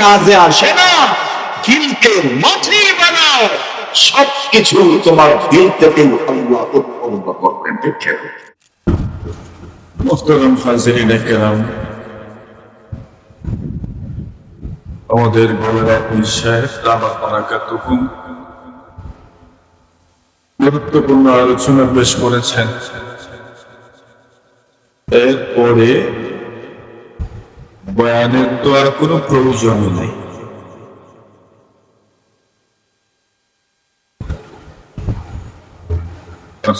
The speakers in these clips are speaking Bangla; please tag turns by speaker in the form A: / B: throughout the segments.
A: কাজে আসে না। বানাও। সবকিছু তোমার দিল থেকে উৎপন্ন করবেন দেখে
B: মোহতারাম হাজিরিন কেরাম, আমাদের গুরুত্বপূর্ণ আলোচনা পেশ করেছেন। এরপরে বয়ানের তো আর কোনো প্রয়োজন নেই।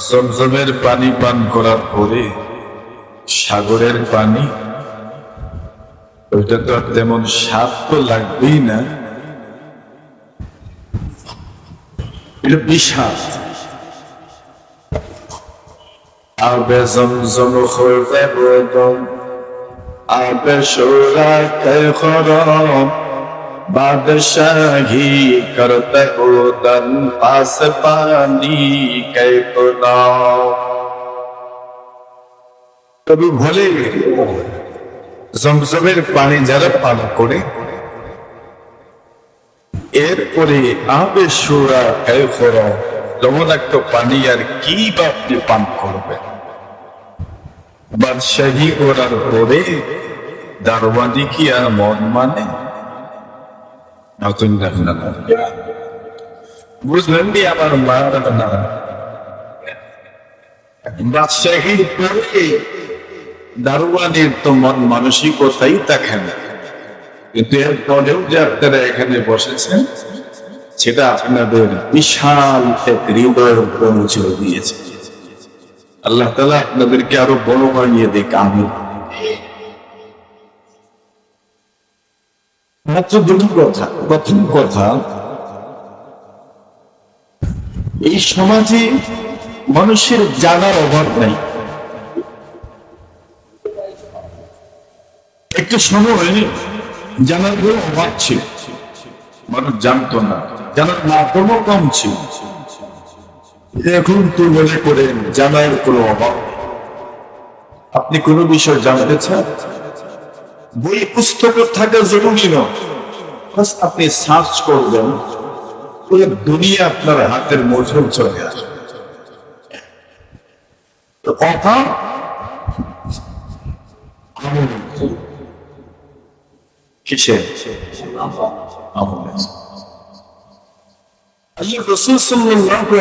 B: জমজমের পানি পান করার পরে সাগরের পানি, ওইটা তো আর তেমন স্বাদ তো লাগবেই না। এটা বিষাদ। আর আবে জমজম খুলতে বদম আবে শোরা কে খরম? বাদশাহী করতে উদন পাস পানি কে কুদাও তবে জমজমের পানি যারা পান করে, এরপরে আবে সুরা এরপর তেমন একটা পানি আর কি বা আপনি পান করবেন? বাদশাহী করার পরে দারোয়ানি কি আর মন মানে নতুন বুঝলেন কি আমার মা না বাদশাহীর পরে তো মন মানসিকতাই দেখেন। কিন্তু যে আপনারা এখানে বসেছেন, সেটা আপনাদের বিশাল এক হৃদয়ের পৌঁছে দিয়েছে। আল্লাহ তালা আপনাদেরকে আরও বড় বানিয়ে দেখ আমি মাত্র দুটি কথা। প্রথম কথা, এই সমাজে মানুষের জানার অভাব নাই। একটা সময় জানার কোনো অভাব ছিল। মানুষ জানতো না। জানার মাধ্যমও কম ছিল। এখন তো মনে করেন জানার কোনো অভাব। আপনি কোনো বিষয় জানতে চান? বই পুস্তক থাকা জরুরি নয়। আপনি সার্চ করবেন পুরো দুনিয়া আপনার হাতের মধ্যে চলে আসবে। কথা আল্লাহ রসুল সাল্লাল্লাহু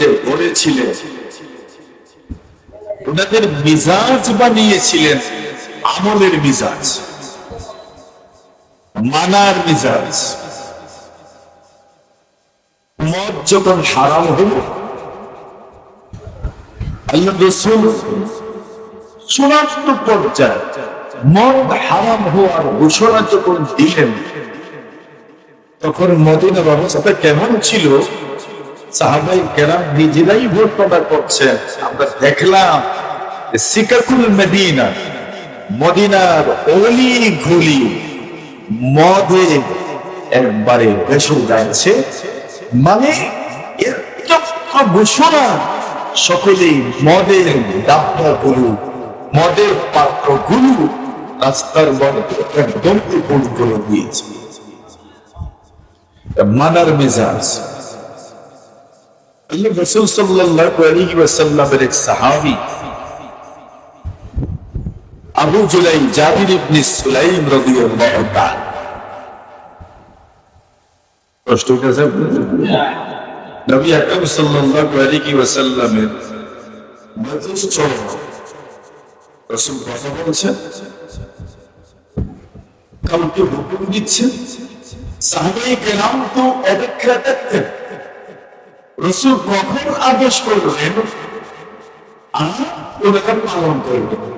B: যে বলেছিলেন ওনাদের মিজাজ বানিয়েছিলেন আমলের মিজাজ, মানার মিজাজ। মদ যখন হারাম হল, আল্লাহ মদ হারাম যখন দিলেন, তখন কেমন ছিল? সাহাবাই নিজেরাই ঘটনা করছেন। আমরা দেখলাম সিকাকুল মদিনা, মদিনার অলি ঘুলি মদে একবারে বেসে যাচ্ছে। মানে একটা ঘোষণা, সকলেই মদের ডাব্বা গুরু মদের পাত্র গুরু রাস্তার মধ্যে একদম উপর করে দিয়েছে। মানার মেজাজ। আল্লাহ রসুল সাল্লাল্লাহু আলাইহি ওয়াসাল্লামের এক সাহাবী আবু জুলাই জাবির ইবনে সুলাইম রাদিয়াল্লাহু তাআলা। কষ্ট হয়েছে নবী আকরাম সাল্লাল্লাহু আলাইহি ওয়াসাল্লামের যথেষ্ট রসুল কথা বলছেন। কাউকে হুকুম দিচ্ছেন। সাহাবাই কেরাম তো অপেক্ষা দেখতেন। রসুল কখন আদেশ করলেন? আর ওনাকে পালন করবেন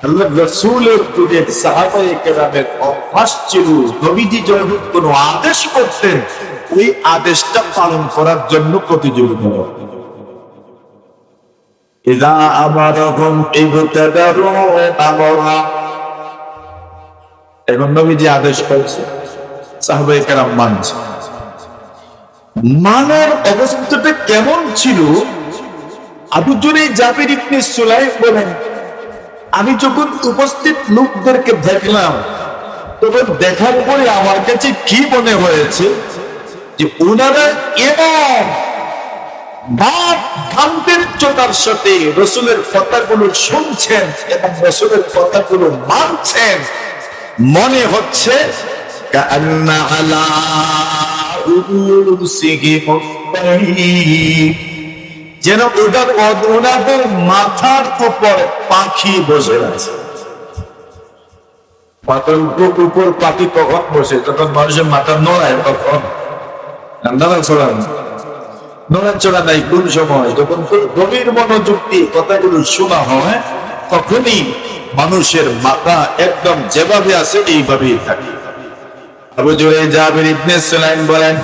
B: আল্লাহ রসুলের যুগে সাহাবায়ে কেরামের অভ্যাস ছিল নবীজি যখন কোন আদেশ করতেন ওই আদেশটা পালন করার জন্য প্রতিযোগিতা করতেন إذا أمرهم ابتدروا أمرا এখন নবীজি আদেশ করছে সাহাবায়ে কেরাম মানছে মানার অবস্থাটা কেমন ছিল আবু জুরে জাবির ইবনে সুলাইম বলেন আমি যখন উপস্থিত লোকদেরকে দেখলাম, তখন দেখার পরে আমার কাছে কি মনে হয়েছে যে ওনারা এমন ভাব গাম্ভীর্যতার সাথে রসুলের কথাগুলো শুনছেন এবং রসুলের কথাগুলো মানছেন। মনে হচ্ছে, কান্না আলা যেন ওদের ওনাদের মাথার উপর পাখি বসে আছে। মাথার উপর পাখি বসে তখন মানুষের মাথা নড়ায় তখন। নানা ছড়া নড়াচড়া নাই কোন সময়? যখন গভীর মনোযোগ কথাগুলো শোনা হয়, তখনই মানুষের মাথা একদম যেভাবে আছে, এইভাবেই থাকে। আবু জুরে জাবির ইবনে সুলাইম বলেন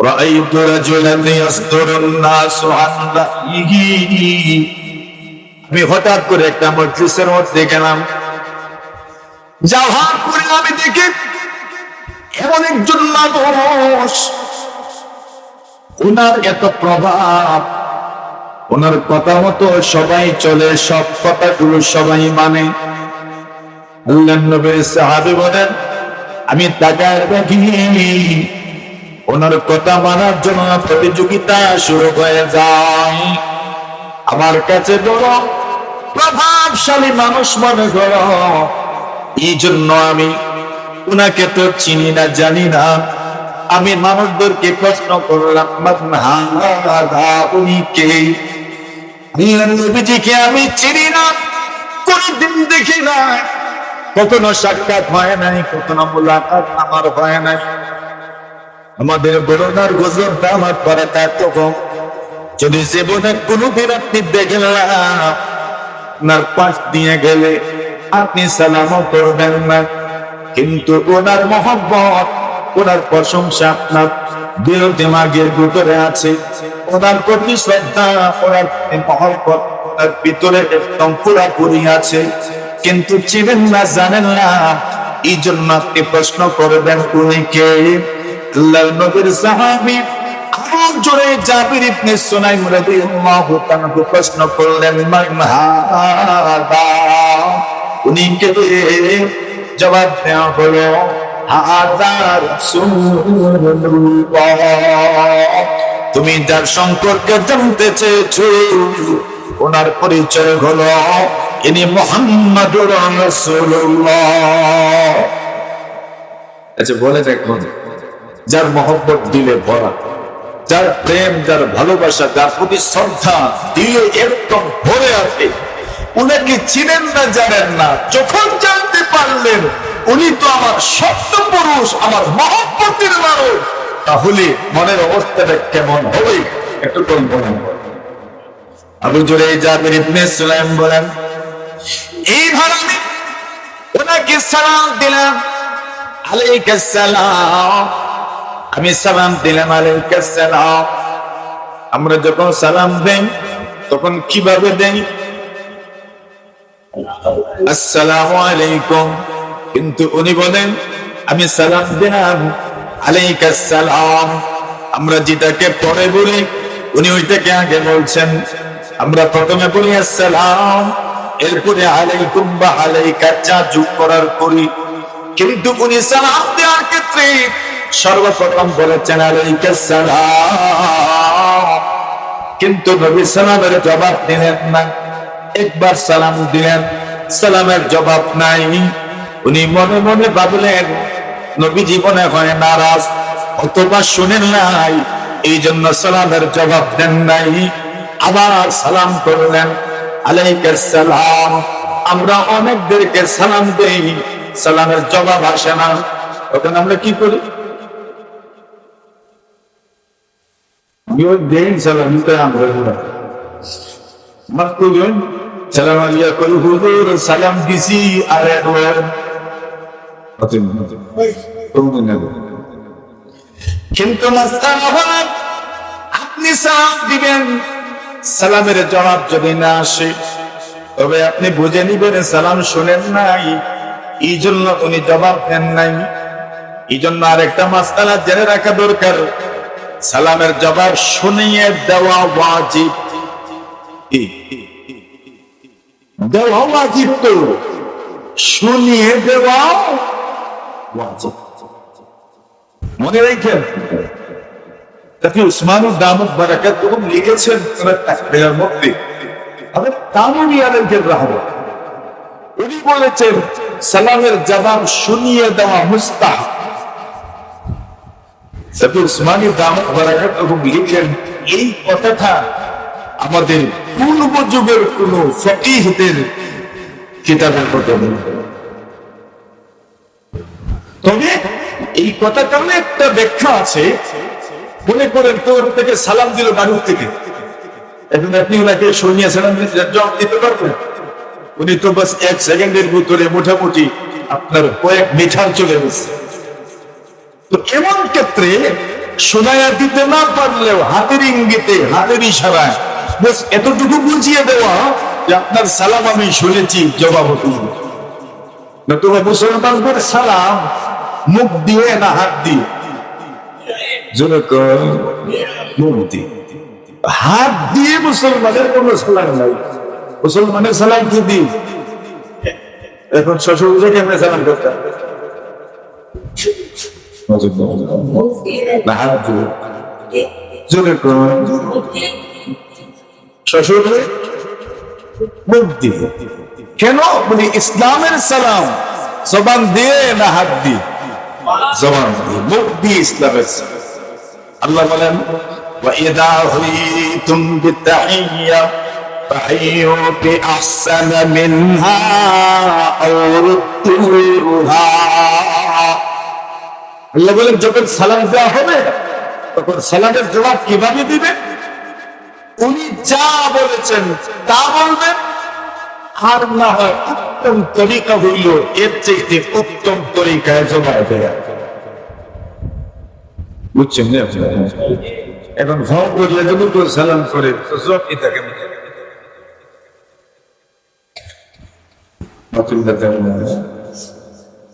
B: رأيت رجلا يصدر الناس عن رأيه আমি হঠাৎ করে একটা মজলিসের মধ্যে গেলাম যাওয়ার পরে আমি দেখি এমন একজন মানুষ ওনার এত প্রভাব ওনার কথা মতো সবাই চলে সব কথাগুলো সবাই মানে আল্লাহ নবীর সাহাবী বলেন আমি তাকার দেখি ওনার কথা মানার জন্য প্রতিযোগিতা শুরু হয়ে যায়। আমার কাছে বড় প্রভাবশালী মানুষ মনে কর। এই জন্য আমি উনাকে তো চিনি না, জানি না। আমি মানুষদেরকে প্রশ্ন করলাম উনি কে? নবীজিকে আমি চিনি না, কোনদিন দেখি না কখনো সাক্ষাৎ হয় নাই, কখনো মোলাকাত আমার হয় নাই। আমাদের করোনার গজবটা আমার পরে তার তখন যদি জীবনে কোনোদিন আপনি দেখলেন আপনার পাশ দিয়ে গেলে আপনি সালামও করবেন না। কিন্তু ওনার মহব্বত, ওনার প্রশংসা আপনার বিরোধী মাগের ভিতরে আছে। ওনার প্রতি শ্রদ্ধা, ওনার মহব্বত, ওনার ভিতরে একদম পুরাপুরি আছে। কিন্তু চিনেন না, জানেন না এই জন্য আপনি প্রশ্ন করবেন, উনি কে? প্রশ্ন করলেন উনি কে জবাব দেওয়া হলো তুমি যার সম্পর্কে জানতে চেয়েছো, ওনার পরিচয় হলো ইনি রাসূলুল্লাহ। আচ্ছা বলে দেখুন যার মহব্বত দিলে ভরা, যার প্রেম, যার ভালোবাসা, যার প্রতি শ্রদ্ধা দিলে একদম ভরে আছে। উনাকে চিনেন না, জানেন না, যখন জানতে পারলেন উনি তো আমার সত্য পুরুষ, আমার মহব্বতের মানুষ, তাহলে মনের অবস্থাটা কেমন হবে? একটু কল্পনা। আবু জুরে জাবির ইবনে সুলাইম বলেন এইভাবে আমি ওনাকে সালাম দিলাম। সালাম। আমি সালাম দিলাম আলাইকাস সালাম। আমরা যখন সালাম দেই, তখন কীভাবে দেই? আসসালামু আলাইকুম। কিন্তু উনি বলেন, আমি সালাম দিলাম আলাইকাস সালাম। আমরা যেটাকে পরে বলি, উনি ওইটাকে আগে বলছেন। আমরা প্রথমে বলি আসসালাম, এরপরে আলাইকুম বা আলাইকা যা যোগ করার করি। কিন্তু উনি সালাম দেওয়ার ক্ষেত্রে সর্বপ্রথম বলেছেন সালাম। কিন্তু নবী সালামের জবাব দিলেন না। একবার সালাম দিলেন, সালামের জবাব নাই। উনি মনে মনে ভাবলেন, নবী জীবনে হয় নারাজ, অথবা শুনেন নাই। এই জন্য সালামের জবাব দেন নাই। আবার সালাম করলেন আলাইকাস সালাম, আমরা অনেকদেরকে সালাম দেই। সালামের জবাব আসে না। তখন আমরা কি করি? আপনি সালাম দিবেন সালামের জবাব যদি না আসে তবে আপনি বুঝে নিবেন সালাম শোনেন নাই এই জন্য উনি জবাব দেন নাই এই জন্য আরেকটা মাস্তালা জেনে রাখা দরকার সালামের জবাব শুনিয়ে দেওয়া ওয়াজিব। কি? দেওয়া ওয়াজিব তো। শুনিয়ে দেওয়া ওয়াজিব। মনে রাখেন, তাকে উসমান দামত বারাকাত যখন লিখেছেন ওনার তাকবীরের মধ্যে। আমি তামুনি আলেমকে রাহবা, উনি বলেছেন, সালামের জবাব শুনিয়ে দেওয়া মুস্তাহ উসমানী লিখেন, এই কথাটা আমাদের যুগের কোন ফকিহদের কিতাবের কথা নেই। তবে এই একটা ব্যাখ্যা আছে। মনে করেন, তোর থেকে সালাম দিল বাড়ির থেকে। এখন আপনি ওনাকে শুনিয়ে সালাম জবাব দিতে পারবেন। উনি তো বাস এক সেকেন্ডের ভিতরে মোটামুটি আপনার কয়েক মিঠার চলে গেছে। তো এমন ক্ষেত্রে শোনায়া দিতে না পারলেও হাতের ইঙ্গিতে, হাতের ইশারায় এতটুকু বুঝিয়ে দেওয়া যে আপনার সালাম আমি শুনেছি, জবাব মুসলমানদের সালাম মুখ দিয়ে না হাত দিয়ে? হাত দিয়ে মুসলমানের কোন সালাম নাই। মুসলমানের সালাম কি দিই? এখন শ্বশুর কেমনে সালাম করতাম? জোরে কর, শ্বশুর মুখ দিয়ে কেন মানে ইসলামের সালাম জবান দিয়ে না হাত দিয়ে জবান দিয়ে মুখ দিয়ে ইসলামের সালাম আল্লাহ বলেন وإذا حييتم بالتحية فحيوا بأحسن منها أو ردوها আল্লাহ বলেন, যখন সালাম দেওয়া হবে, তখন সালামের জবাব কীভাবে দিবে উনি যা বলেছেন, তা বলবেন। আর না হয় উত্তম তরিকা হইল, এর চাইতে উত্তম তরিকায় জবাব দেয়া। বুঝছেন? এখন ভাব করলে যদি কেউ সালাম করে, তো সব কি থাকে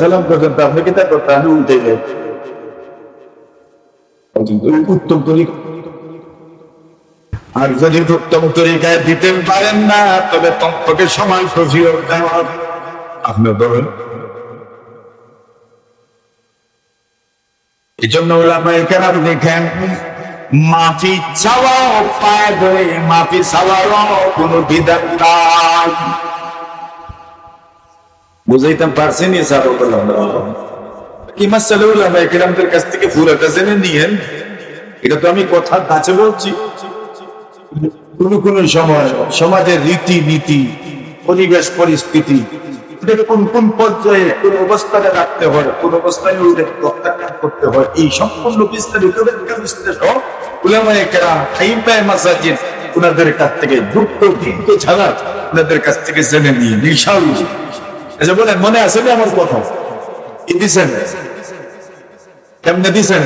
B: সালাম করছেন আপনি কি তা করতে আমি উল্টে যাই। উত্তম তরিকা। আর যদি উত্তম তরিকায় দিতে পারেন না তবে কমপক্ষে সমান ফজিয়ত দেওয়া। আপনি বলেন। এই জন্য কেরাম দেখেন মাফি চাওয়াও পায় ধরে মাফি চাওয়ারও কোনো বিধান নাই। বুঝাইতাম মাসালে ওলামাই কেরামদের কাছ থেকে জেনে নিয়েন। এটা তো আমি কাছে বলছি। কোন কোন সময় সমাজের রীতি নীতি পরিবেশ পরিস্থিতি কোন কোন পর্যায়ে, কোন রাখতে হয়, কোন অবস্থায় প্রত্যাখ্যান করতে হয়, এই সম্পূর্ণ বিস্তারিত বিশ্লেষণ উলামায়ে কেরাম মাসাজিদ ওনাদের কাছ থেকে ছাড়া ওনাদের কাছ থেকে জেনে নিয়ে ইনশাআল্লাহ। আচ্ছা বলেন, মনে আছে আমার কথা? কি কেমনে দিছেন?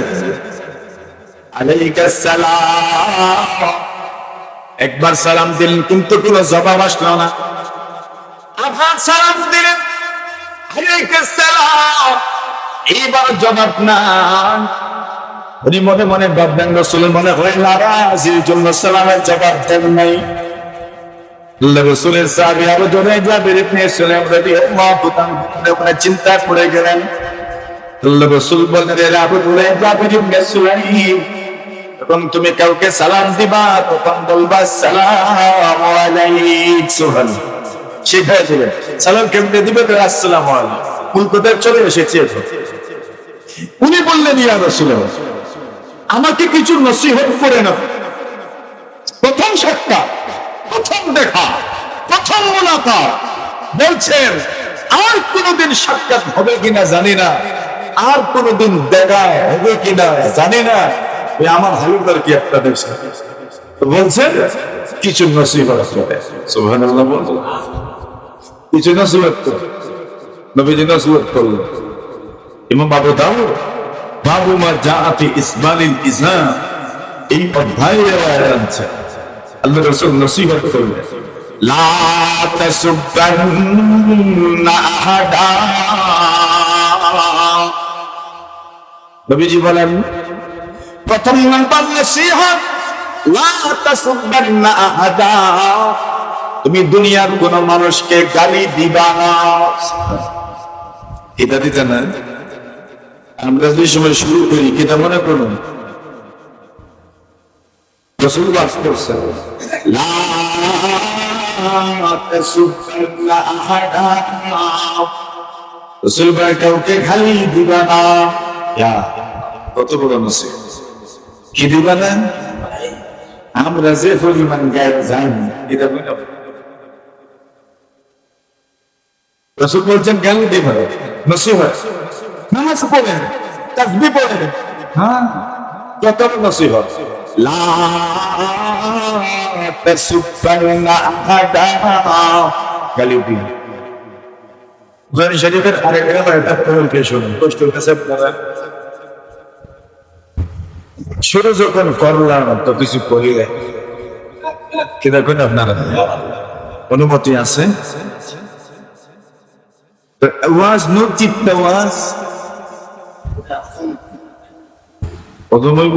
B: একবার সালাম দিলেন, কিন্তু কোনো জবাব আসলো না। আবার সালাম দিলেন। এইবার জবাব না। উনি মনে মনে ভাবলেন, রসুল মনে হয় নারাজ, এই জন্য সালামের জবাব দেন নাই। রসুলের সাহাবি আরও জনে জাবির ওখানে চিন্তা করে গেলেন। আল্লাহ রসুল বললেন রে আবু হুরায়রা জাবির তুমি কাউকে সালাম দিবা, তখন বলবা, সালাম আলাইক, সুবহান শিখাই দিবে সালাম কেমনে দিবে তো আসসালামু আলাইকুম। মূল কথায় চলে এসেছে। উনি বললেন, ইয়া রাসূলুল্লাহ, আমাকে কিছু নসিহত করে না প্রথম সাক্ষাৎ প্রথম দেখা, প্রথম মুলাকাত। বলছেন, আর কোনোদিন সাক্ষাৎ হবে কিনা জানি না, আর কোনোদিন দেখা হবে কিনা জানি না। আমার হালুদার কি আপনাদের সাথে বলছেন, কিছু বলছেন। কিছু নবীজি করলেন। ইমাম বাবু মা জাআতি ইসমাইল ইসলাম, এই অধ্যায়ে আছে আল্লাহ রাসূল নসিহত করলেন লা তাসুব্বান্না আহাদা। নবীজি বলেন, প্রথম নাম্বার নসিহত, লা তাসুব্বান্না আহাদা। তুমি দুনিয়ার কোন মানুষকে গালি দিবা না। এটা দিতে না আমরা যে সময় শুরু করি, কিতা মনে করুন? রসুল বাস করছেন রসুল ভাই কাউকে খালি দিবা না। কত বড় নসিব। কি দিবা না? আমরা যে পরিমাণ গায়ে জানি, এটা বুঝলাম রসুল বলছেন, জ্ঞান দিবা নসিহত নামাজ পড়েন, তাসবি পড়েন। হ্যাঁ কত নসিহত তাসুব্বান্না আহাদা। গালি দিন। বুখারী শরীফের কাছে আপনারা? শুরু যখন করলাম, তো কিছু করিলে কি দেখুন আপনারা? অনুমতি আছে? ওয়াজ নো চিত্ত ওয়াজ অদমইব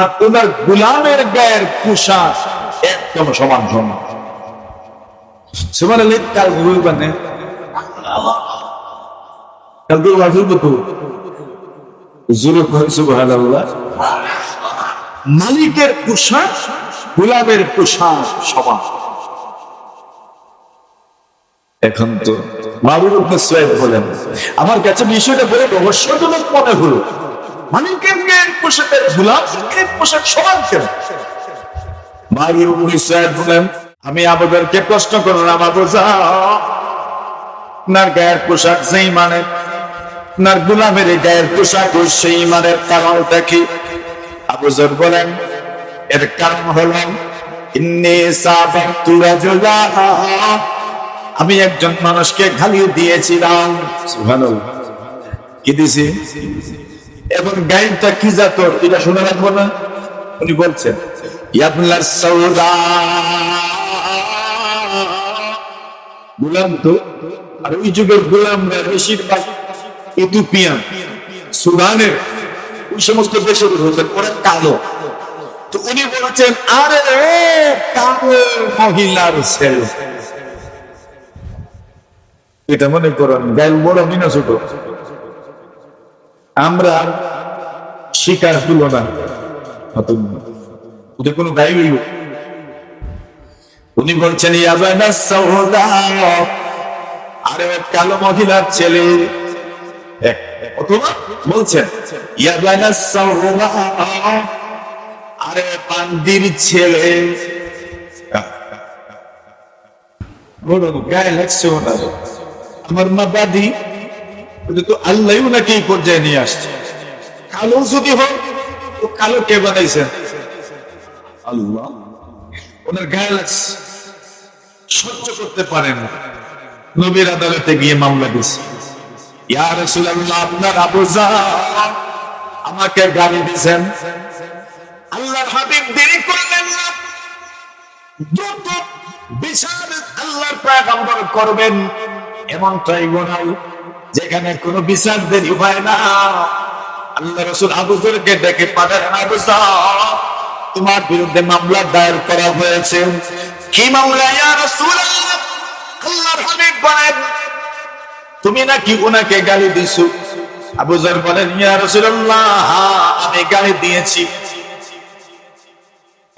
B: আর ওনার গোলামের গায়ের পোশাক একদম সমান সমান। কাল সুবহানাল্লাহ? মালিকের পোশাক, গোলামের পোশাক সমান। এখন তো মাহবুব বলেন, আমার কাছে বিষয়টা বলে রহস্যজনক মনে হলো। মালিকের পোশাকের গোলামের পোশাক সমান কেন। আমি আবুদেরকে প্রশ্ন করলাম, আবু আপনার গায়ের পোশাক সেই মানে আপনার গোলামের গায়ের পোশাক সেই মানের কারণটা কি? আবুজর বলেন, এর কারণ হলো আমি একজন মানুষকে গালি দিয়েছিলাম। কি দিছি? এবং গাইনটা কি জাত এটা শুনে রাখব না? উনি বলছেন ইয়াবলা সৌদা। গোলাম তো, আর ওই যুগের গোলামরা বেশিরভাগ ইথিওপিয়ান, সুদানের, ওই সমস্ত দেশের হতেন ওরা কালো। তো উনি বলেছেন, আরে, কালো মহিলার ছেলে। এটা মনে করেন, গায়ে বড় মিনা ছোট। আমরা শিকার তুলনা ওদের কোনো গায়ে হইল। উনি বলছেন আরে কালো মহিলার ছেলে। বলছেন আরে, পান্ডির ছেলে। আমার মা দাদি ওটা তো আল্লাহ ওনাকে এই পর্যায়ে নিয়ে আসছে। কালো যদি হোক তো কালো কে আল্লাহ। ওনার গায়ে লাগছে। সহ্য করতে পারেন নবীর আদালতে গিয়ে মামলা রাসূলুল্লাহ, আপনার আবু আমাকে গালি দিয়েছেন
A: আল্লাহ হাবিব দেরি করলেন না। দ্রুত বিচার আল্লাহর পয়গম্বর করবেন। এমনটাই গোনাই যেখানে কোনো বিচার দেরি হয় না। আল্লাহ রসুল আবুজুরকে ডেকে পাঠালেন তোমার বিরুদ্ধে মামলা দায়ের করা হয়েছে। কি মামলা, ইয়া রাসূলুল্লাহ? আল্লাহর হাবিব বলেন, তুমি নাকি ওনাকে গালি দিছো? আবু জর বলেন, ইয়া রাসূলুল্লাহ, আমি গালি দিয়েছি।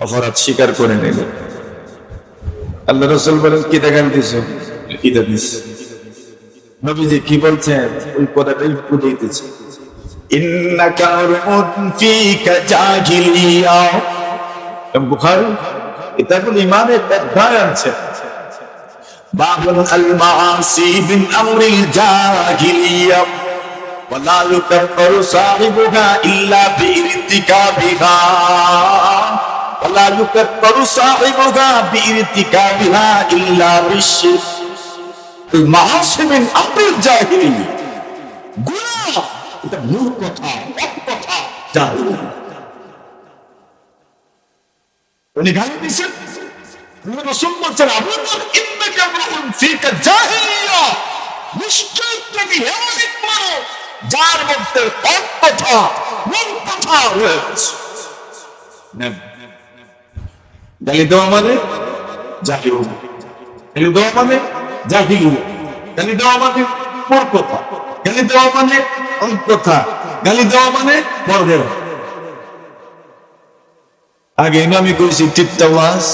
A: অপরাধ স্বীকার করে নিলেন আল্লাহ রসুল বলেন, কি দেখান দিছ? ইদা দিস নবীজি কি বলছেন ওই কথাটাই বুঝিয়ে দিচ্ছে ইন্নাকা রুন ফিকা জাহিলিয়া বুখারী কিতাবুল ইমানের অধ্যায় আছে বাবুল আল মাআসি বিন আমরিল জাহিলিয়া ولا يكفر صاحبها إلا بارتكابها ولا يكفر صاحبها بارتكابها إلا بالشرك ওই মাহাসমিন আব্দুল জাহিরি গুণা, এটা মূল কথা, এক কথা জাহিরি উনি গালি দিচ্ছেন রসুল বলছেন আবুল ইন্নাকা আমরুন ফিকা জাহিলিয়া। নিশ্চয় তুমি এমন এক মানুষ যার মধ্যে এক কথা, মূল দেওয়া মানে? গালি দেওয়া মানে গালি দেওয়া মানে গালি দেওয়া মানে আগে আমি কইছি, টিপটা ওয়াজ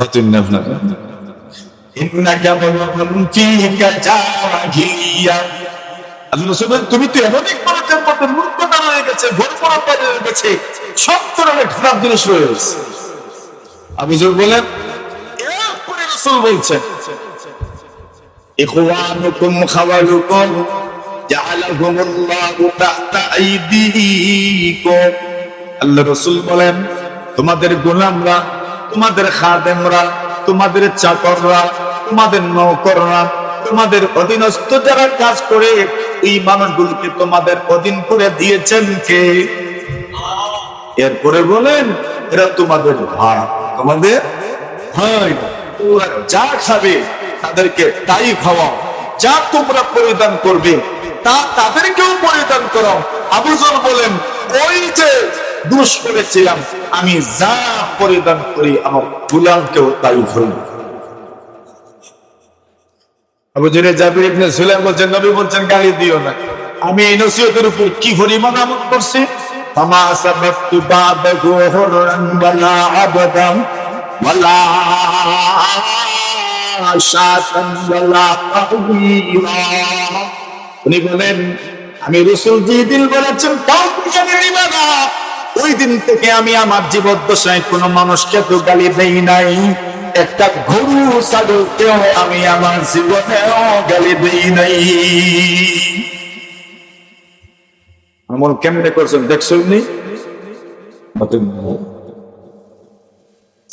A: নতুন না আপনারা। তুমি তো এমন মানুষের মধ্যে গেছে গেছে, সব ধরনের খারাপ জিনিস বলেন রাসূল বলছেন ইখওয়ানুকুম খাওয়ালুকুম জাআলাহুমুল্লাহু তাহতা আইদিকুম আল্লাহ রাসূল বলেন, তোমাদের গোলামরা, তোমাদের খাদেমরা, তোমাদের চাকররা, তোমাদের নৌকররা, তোমাদের অধীনস্থ যারা কাজ করে, এই মানুষগুলোকে তোমাদের অধীন করে দিয়েছেন কে? এরপরে বলেন, এরা তোমাদের ভাই তোমাদের ভাই ওরা যা খাবে তাদেরকে তাই খাওয়াও যা তোমরা পরিধান করবে, তা তাদেরকেও পরিধান করো। আবুজল বলেন, ওই যে দুষ করেছিলাম, আমি যা পরিধান করি, আমার গুলামকেও তাই করি আমি উনি বলেন, আমি রসুল যে দিন বলেছেন ওই দিন থেকে আমি আমার জীবদ্দশায় কোনো মানুষকে তো গালি দেই নাই। একটা গরু ছাগলকেও আমি আমার জীবনেও গালি দেই নাই। আমল কেমনে করছেন, দেখছেন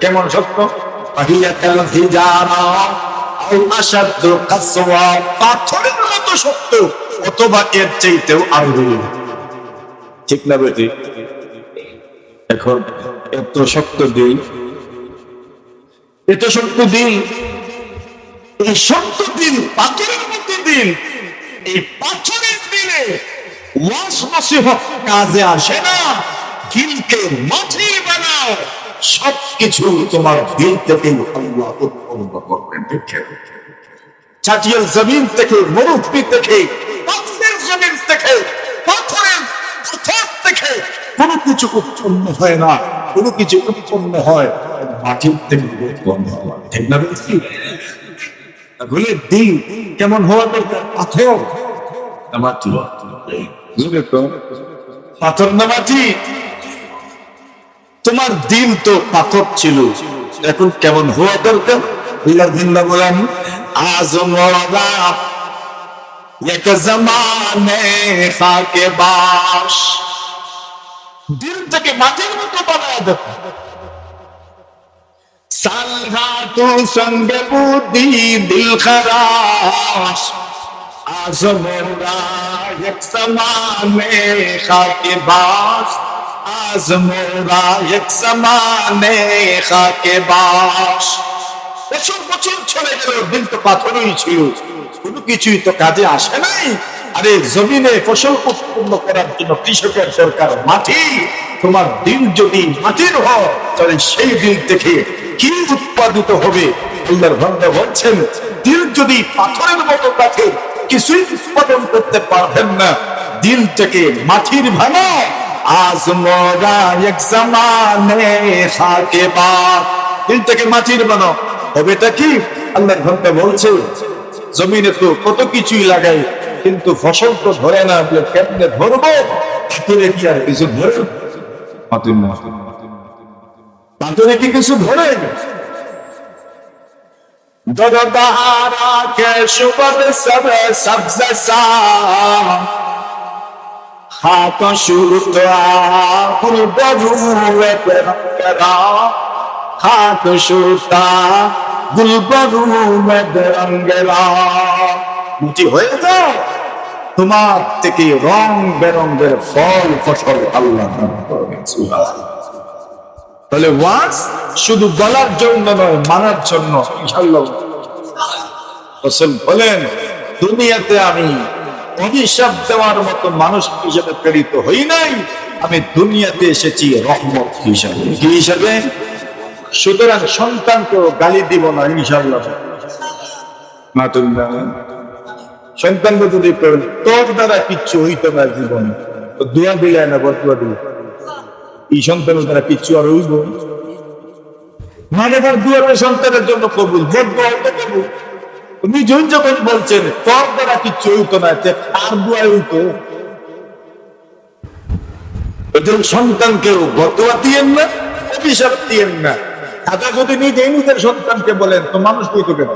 A: কেমন শক্ত পাথরের মতো শক্ত অথবা এর চাইতেও আরও ঠিক না বেটি? এখন এত শক্ত দিল এত শক্ত দিল এই শক্ত দিল পাথরের মতো দিল এই পাথরের দিলে ওয়াস নসিহত কাজে আসে না। দিলকে মাটি বানাও। সবকিছু তোমার দিল থেকে আল্লাহ উৎপন্ন করবেন। দেখে চাটিয়াল জমিন থেকে মরুভূমি থেকে পাথরের জমিন থেকে, পাথরের পাথর থেকে কোনো কিছু উৎপন্ন হয় না, কোনো কিছু উৎপন্ন হয়, মাটির থেকে উৎপন্ন হয় ঠিক না বলছি? তাহলে দিন কেমন হওয়া দরকার? পাথর না মাটি? পাথর না মাটি? তোমার দিন তো পাথর ছিল। এখন কেমন হওয়া দরকার? বলেন, আজ এক খাকে বাস। দিলটাকে মাটির মতো বানায় সালঘাটু সঙ্গে বুদ্ধি, দিল খারাস। আজ মোরা এক জমানে খাকে বাস। এক জমানে খাকে বাস। বছর বছর চলে গেল দিল তো পাথরই ছিল। কোনো কিছুই তো কাজে আসে নাই। আরে জমিনে ফসল উৎপন্ন করার জন্য কৃষকের মাটি। তোমার দিল যদি মাটির হয়, তাহলে সেই দিল থেকে কি উৎপাদিত হবে? আল্লাহর বলছেন দিল যদি পাথরের মতো থাকে, কিছুই উৎপাদন করতে পারবেন না। দিলটাকে মাটির ভাঙা আজ মোরা এক জামানে হাকে বা দিল থেকে মাটির বানো হবে এটা কি? আল্লাহর ঘণ্টা বলছে, জমিনে তো কত কিছুই লাগাই, কিন্তু ফসল তো ধরে না, বলে কেমনে ধরবো? পাথরে কি আর কিছু ধরে? পাথরে কি কিছু ধরে? দরদারা কে সুবদ সব সবজসা। خاطشوتا بالبروة رنگرا خاطشوتا بالبروة رنگرا মুটি হয়ে যাও। তোমার থেকে রং বেরঙ্গের ফল ফসল আল্লাহ তাহলে ওয়াজ শুধু বলার জন্য নয়, মানার জন্য ইনশাল্লাহ বলেন, দুনিয়াতে আমি অভিশাপ দেওয়ার মতো মানুষ হিসেবে প্রেরিত হই নাই। আমি দুনিয়াতে এসেছি রহমত হিসাবে। কি হিসাবে? সুতরাং সন্তানকেও গালি দিব না ইনশাল্লাহ সন্তানের জন্য কবুল হয়তো কবুল। যখন বলছেন, তোর দ্বারা কিচ্ছু না আর সন্তানকেও দিয়েন না, অভিশাপ দিয়েন না। যদি নিজে নিজের সন্তানকে বলেন, তো মানুষ কইতে কেন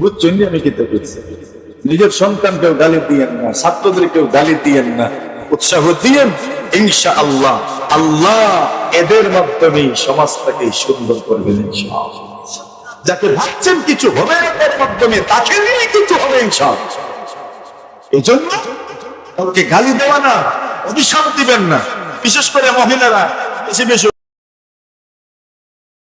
A: বুঝছেন আমি করছি নিজের সন্তানকেও গালি দিয়েন না, ছাত্রদেরকেও গালি দিয়েন না, উৎসাহ দিয়েন ইনশা আল্লাহ আল্লাহ এদের মাধ্যমে সমাজটাকে সুন্দর করবেন, ইনশাআল্লাহ। যাকে ভাবছেন কিছু হবে, এর মাধ্যমে তাকে নিয়ে কিছু হবে ইনশাল এই জন্য গালি দেওয়া না, অভিশাপ দিবেন না। বিশেষ করে মহিলারা, বেশি বেশি